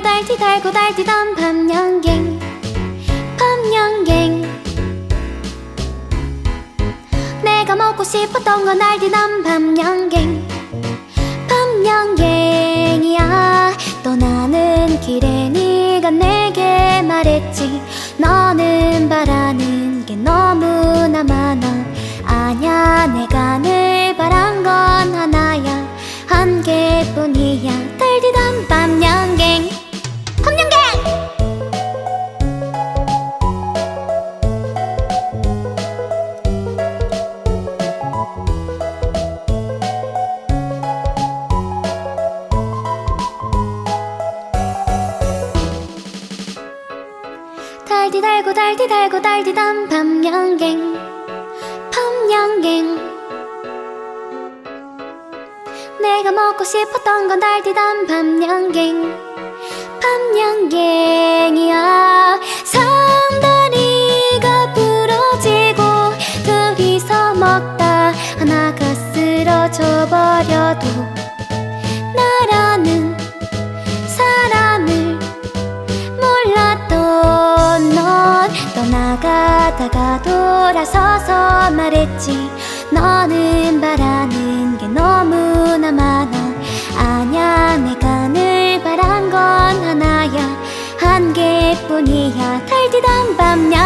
달고 달디 달고 달디던 밤연갱. 밤연갱. 내가 먹고 싶었던 건 알디던 밤연갱. 밤연갱이야. 떠나는 길에 네가 내게 말했지. 너는 달디 달고 달디 달고 달디던 밤연갱. 밤연갱. 내가 먹고 싶었던 건 달디던 밤연갱. 밤연갱이야 상다리가 부러지고 둘이서 먹다 하나가 쓰러져 버려도 나가다가 돌아서서 말했지. 너는 바라는 게 너무나 많아. 아냐 내가 늘 바란 건 하나야. 한 개뿐이야. 달디던 밤 양갱